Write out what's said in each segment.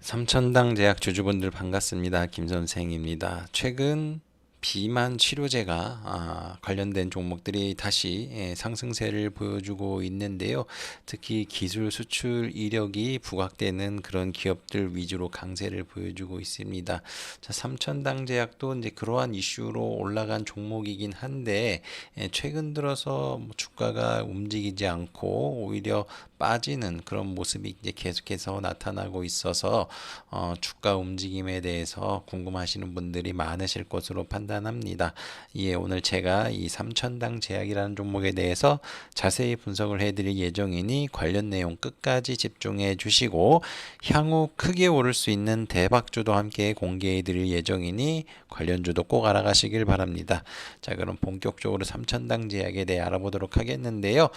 삼천당 제약 주주분들 반갑습니다. 김 선생입니다. 최근 비만 치료제가 아, 관련된 종목들이 다시 예, 상승세를 보여주고 있는데요. 특히 기술 수출 이력이 부각되는 그런 기업들 위주로 강세를 보여주고 있습니다. 자, 삼천당 제약도 이제 그러한 이슈로 올라간 종목이긴 한데 예, 최근 들어서 뭐 주가가 움직이지 않고 오히려 빠지는 그런 모습이 이제 계속해서 나타나고 있어서 어, 주가 움직임에 대해서 궁금하시는 분들이 많으실 것으로 판단합니다. 예, 오늘 제가 이 삼천당 제약이라는 종목에 대해서 자세히 분석을 해드릴 예정이니 관련 내용 끝까지 집중해 주시고 향후 크게 오를 수 있는 대박주도 함께 공개해 드릴 예정이니 관련주도 꼭 알아가시길 바랍니다. 자, 그럼 본격적으로 삼천당 제약에 대해 알아보도록 하겠는데요.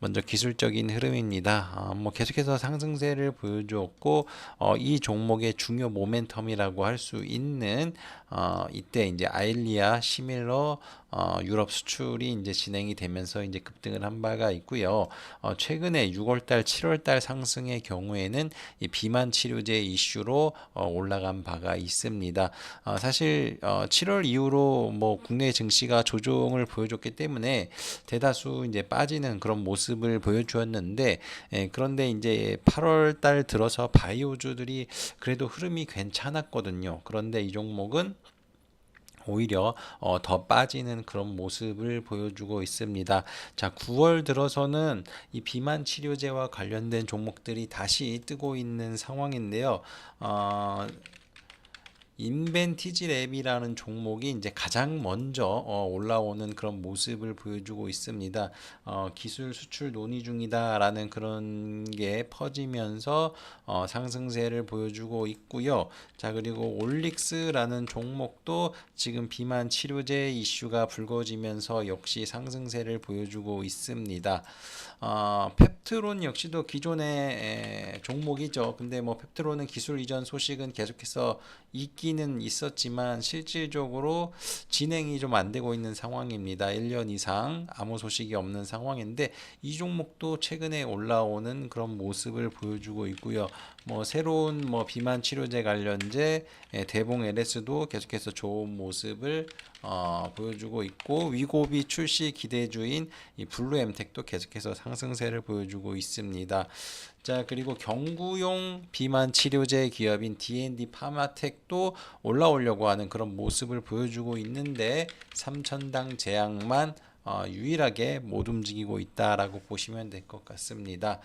먼저 기술적인 흐름입니다. 어, 뭐 계속해서 상승세를 보여주었고 어, 이 종목의 중요 모멘텀이라고 할 수 있는 어, 이때 이제 아일리아 시밀러 어, 유럽 수출이 이제 진행이 되면서 이제 급등을 한 바가 있고요. 어, 최근에 6월달, 7월달 상승의 경우에는 이 비만 치료제 이슈로 어, 올라간 바가 있습니다. 어, 사실 어, 7월 이후로 뭐 국내 증시가 조정을 보여줬기 때문에 대다수 이제 빠지는 그런 모습을 보여주었는데 예, 그런데 이제 8월 달 들어서 바이오주들이 그래도 흐름이 괜찮았거든요. 그런데 이 종목은 오히려 어, 더 빠지는 그런 모습을 보여주고 있습니다. 자, 9월 들어서는 이 비만 치료제와 관련된 종목들이 다시 뜨고 있는 상황인데요. 어, 인벤티지 랩이라는 종목이 이제 가장 먼저 어, 올라오는 그런 모습을 보여주고 있습니다. 어, 기술 수출 논의 중이다라는 그런 게 퍼지면서 어, 상승세를 보여주고 있고요. 자 그리고 올릭스라는 종목도 지금 비만 치료제 이슈가 불거지면서 역시 상승세를 보여주고 있습니다. 어, 펩트론 역시도 기존의 에, 종목이죠. 근데 뭐 펩트론은 기술 이전 소식은 계속해서 있기는 있었지만 실질적으로 진행이 좀 안 되고 있는 상황입니다. 1년 이상 아무 소식이 없는 상황인데 이 종목도 최근에 올라오는 그런 모습을 보여주고 있고요. 뭐 새로운 뭐 비만 치료제 관련제 예, 대봉 LS도 계속해서 좋은 모습을 어, 보여주고 있고 위고비 출시 기대주인 이 블루엠텍도 계속해서 상승세를 보여주고 있습니다. 자 그리고 경구용 비만 치료제 기업인 D&D 파마텍도 올라오려고 하는 그런 모습을 보여주고 있는데 삼천당 제약만 어, 유일하게 못 움직이고 있다라고 보시면 될 것 같습니다.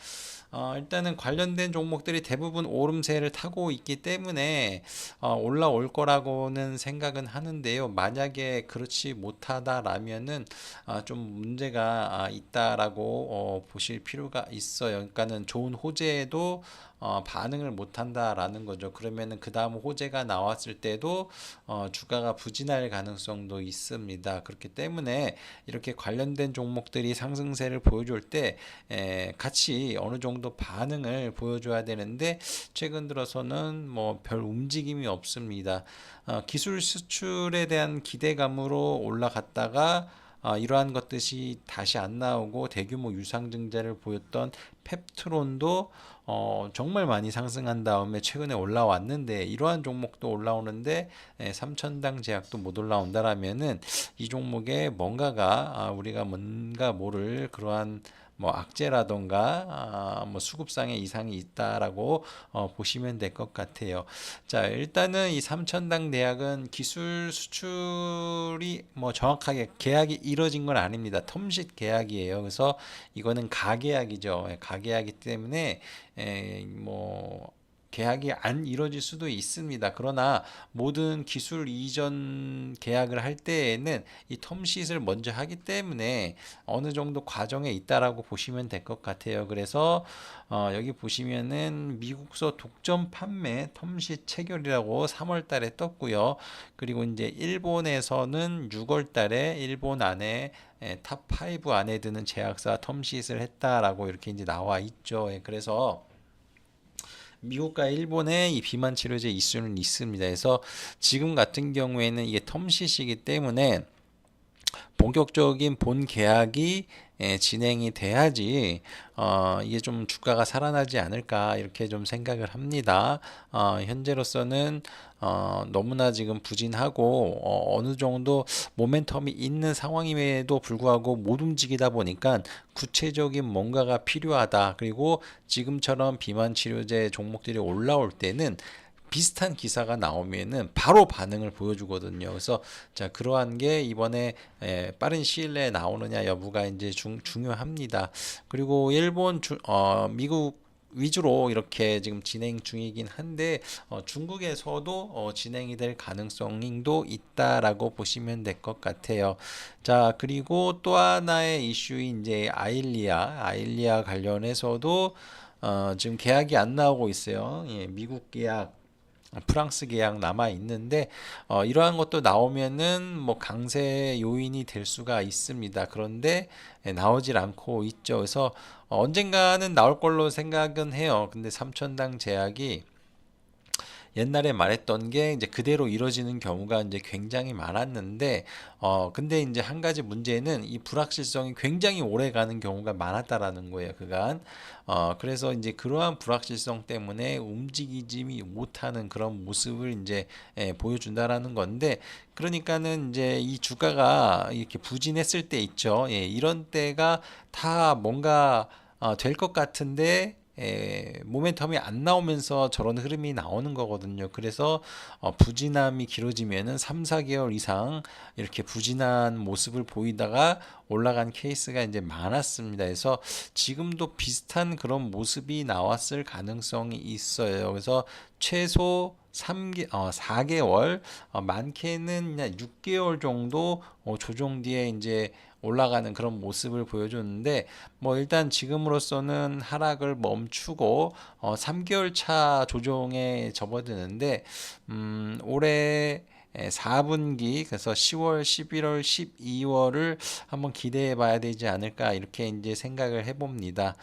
어, 일단은 관련된 종목들이 대부분 오름세를 타고 있기 때문에 어, 올라올 거라고는 생각은 하는데요. 만약에 그렇지 못하다라면은 아, 좀 문제가 아, 있다라고 어, 보실 필요가 있어요. 그러니까는 좋은 호재에도 어, 반응을 못한다라는 거죠. 그러면은 그 다음 호재가 나왔을 때도 어, 주가가 부진할 가능성도 있습니다. 그렇기 때문에 이렇게 관련된 종목들이 상승세를 보여줄 때 에, 같이 어느 정도 반응을 보여줘야 되는데 최근 들어서는 뭐 별 움직임이 없습니다. 어, 기술 수출에 대한 기대감으로 올라갔다가 어, 이러한 것들이 다시 안 나오고 대규모 유상증자를 보였던 펩트론도 어, 정말 많이 상승한 다음에 최근에 올라왔는데 이러한 종목도 올라오는데 에, 삼천당 제약도 못 올라온다라면은 이 종목에 뭔가가 아, 우리가 뭔가 모를 그러한 뭐 악재라던가 아, 뭐 수급상의 이상이 있다라고 어, 보시면 될 것 같아요. 자 일단은 이 삼천당 대학은 기술 수출이 뭐 정확하게 계약이 이뤄진 건 아닙니다. 텀식 계약이에요. 그래서 이거는 가계약이죠. 예, 가계약이기 때문에 에, 뭐 계약이 안 이루어질 수도 있습니다. 그러나 모든 기술 이전 계약을 할 때에는 이 텀시트를 먼저 하기 때문에 어느 정도 과정에 있다라고 보시면 될 것 같아요. 그래서 어, 여기 보시면은 미국서 독점 판매 텀시 체결이라고 3월 달에 떴고요. 그리고 이제 일본에서는 6월 달에 일본 안에 탑5 안에 드는 제약사 텀시트를 했다라고 이렇게 이제 나와 있죠. 예, 그래서 미국과 일본의 이 비만 치료제 이슈는 있습니다. 그래서 지금 같은 경우에는 이게 텀시시기 때문에 본격적인 본 계약이 예, 진행이 돼야지 어, 이게 좀 주가가 살아나지 않을까 이렇게 좀 생각을 합니다. 어, 현재로서는 어, 너무나 지금 부진하고 어, 어느 정도 모멘텀이 있는 상황임에도 불구하고 못 움직이다 보니까 구체적인 뭔가가 필요하다. 그리고 지금처럼 비만 치료제 종목들이 올라올 때는 비슷한 기사가 나오면은 바로 반응을 보여주거든요. 그래서 자 그러한 게 이번에 에, 빠른 시일 내에 나오느냐 여부가 이제 중, 중요합니다. 그리고 일본 주, 어, 미국 위주로 이렇게 지금 진행 중이긴 한데 어, 중국에서도 어, 진행이 될 가능성도 있다라고 보시면 될 것 같아요. 자 그리고 또 하나의 이슈인 이제 아일리아 아일리아 관련해서도 어, 지금 계약이 안 나오고 있어요. 예, 미국 계약 프랑스 계약 남아 있는데 어, 이러한 것도 나오면은 뭐 강세 요인이 될 수가 있습니다. 그런데 예, 나오질 않고 있죠. 그래서 어, 언젠가는 나올 걸로 생각은 해요. 근데 3천당 제약이 옛날에 말했던 게 이제 그대로 이루어지는 경우가 이제 굉장히 많았는데 어 근데 이제 한 가지 문제는 이 불확실성이 굉장히 오래 가는 경우가 많았다라는 거예요. 그간 어 그래서 이제 그러한 불확실성 때문에 움직이지 못하는 그런 모습을 이제 예, 보여준다라는 건데 그러니까는 이제 이 주가가 이렇게 부진했을 때 있죠. 예, 이런 때가 다 뭔가 어, 될 것 같은데 에, 모멘텀이 안 나오면서 저런 흐름이 나오는 거거든요. 그래서 어, 부진함이 길어지면은 3, 4개월 이상 이렇게 부진한 모습을 보이다가 올라간 케이스가 이제 많았습니다. 그래서 지금도 비슷한 그런 모습이 나왔을 가능성이 있어요. 그래서 최소 3개, 어, 4개월, 어, 많게는 그냥 6개월 정도 어, 조정 뒤에 이제 올라가는 그런 모습을 보여줬는데 뭐 일단 지금으로서는 하락을 멈추고 어 3개월 차 조정에 접어드는데 음 올해 4분기 그래서 10월, 11월, 12월을 한번 기대해 봐야 되지 않을까 이렇게 이제 생각을 해 봅니다.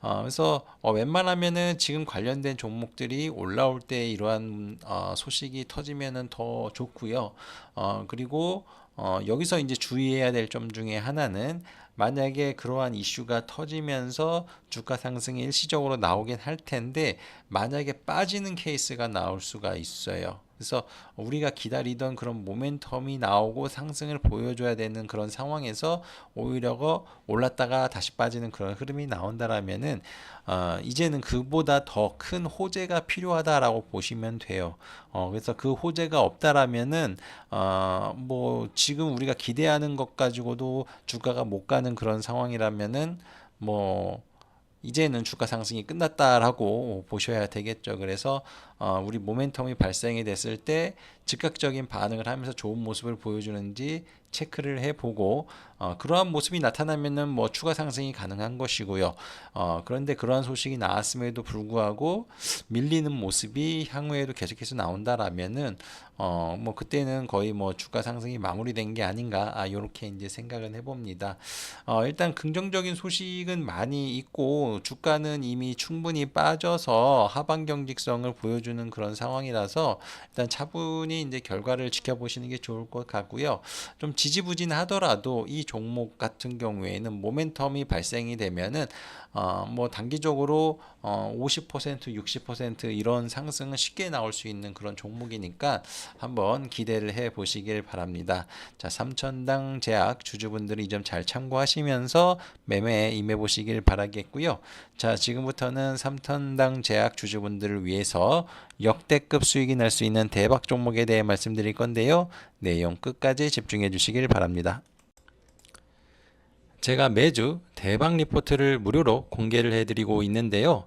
어, 그래서 어, 웬만하면은 지금 관련된 종목들이 올라올 때 이러한 어, 소식이 터지면은 더 좋고요. 어, 그리고 어, 여기서 이제 주의해야 될 점 중에 하나는 만약에 그러한 이슈가 터지면서 주가 상승이 일시적으로 나오긴 할 텐데 만약에 빠지는 케이스가 나올 수가 있어요. 그래서 우리가 기다리던 그런 모멘텀이 나오고 상승을 보여줘야 되는 그런 상황에서 오히려 올랐다가 다시 빠지는 그런 흐름이 나온다라면은 어, 이제는 그보다 더 큰 호재가 필요하다라고 보시면 돼요. 어, 그래서 그 호재가 없다라면은 어, 뭐 지금 우리가 기대하는 것 가지고도 주가가 못 가는 그런 상황이라면은 뭐 이제는 주가 상승이 끝났다라고 보셔야 되겠죠. 그래서 어, 우리 모멘텀이 발생이 됐을 때 즉각적인 반응을 하면서 좋은 모습을 보여주는지 체크를 해보고 어, 그러한 모습이 나타나면은 뭐 추가 상승이 가능한 것이고요. 어, 그런데 그러한 소식이 나왔음에도 불구하고 밀리는 모습이 향후에도 계속해서 나온다라면은 어, 뭐 그때는 거의 뭐 주가 상승이 마무리된 게 아닌가 아, 이렇게 이제 생각을 해봅니다. 어, 일단 긍정적인 소식은 많이 있고 주가는 이미 충분히 빠져서 하방 경직성을 보여주는 그런 상황이라서 일단 차분히 이제 결과를 지켜보시는 게 좋을 것 같고요. 좀 지지부진하더라도 이 종목 같은 경우에는 모멘텀이 발생이 되면은 어, 뭐 단기적으로 어, 50% 60% 이런 상승은 쉽게 나올 수 있는 그런 종목이니까 한번 기대를 해 보시길 바랍니다. 자, 3천당 제약 주주분들이 이 점 잘 참고하시면서 매매에 임해 보시길 바라겠고요. 자, 지금부터는 3천당 제약 주주분들을 위해서 역대급 수익이 날 수 있는 대박 종목에 대해 말씀드릴 건데요. 내용 끝까지 집중해 주시길 바랍니다. 제가 매주 대박 리포트를 무료로 공개를 해드리고 있는데요.